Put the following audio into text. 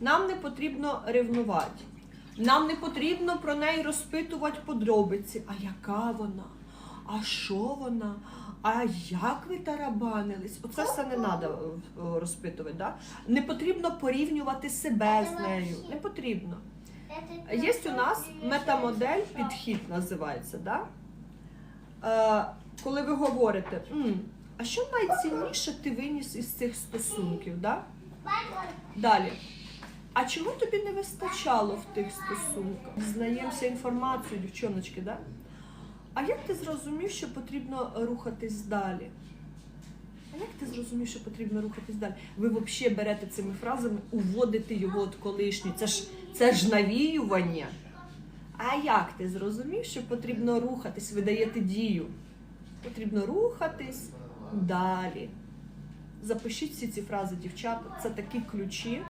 Нам не потрібно ревнувати. Нам не потрібно про неї розпитувати подробиці. А яка вона? А що вона? А як ви тарабанились? Оце все не треба розпитувати. Да? Не потрібно порівнювати себе з нею. Не потрібно. Є у нас метамодель, підхід називається. Да? Е, коли ви говорите, «М, а що найцінніше ти виніс із цих стосунків? Да? Далі. А чого тобі не вистачало в тих стосунках? Дізнаємося інформацію, дівчоночки, да? А як ти зрозумів, що потрібно рухатись далі? А як ти зрозумів, що потрібно рухатись далі? Ви взагалі берете цими фразами, уводите його от колишню. Це ж, це ж навіювання. А як ти зрозумів, що потрібно рухатись? Ви даєте дію. Потрібно рухатись далі. Запишіть всі ці фрази, дівчата. Це такі ключі.